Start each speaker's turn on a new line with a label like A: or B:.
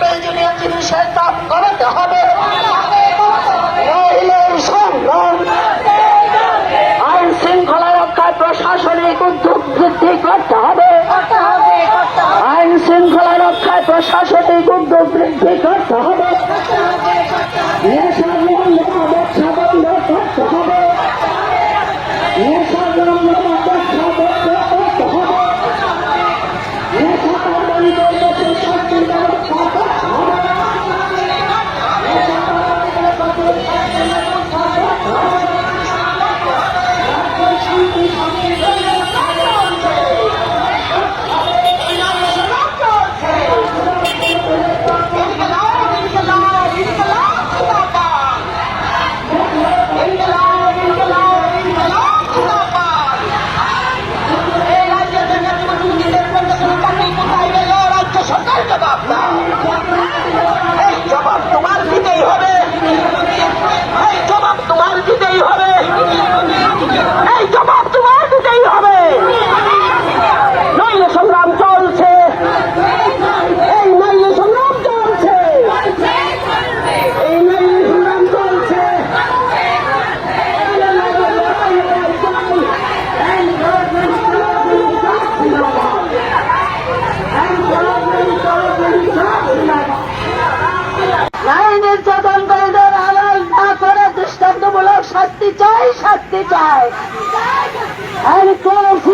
A: baby. এই
B: জবাব
A: শাস্তি চাই শাস্তি চাই। And close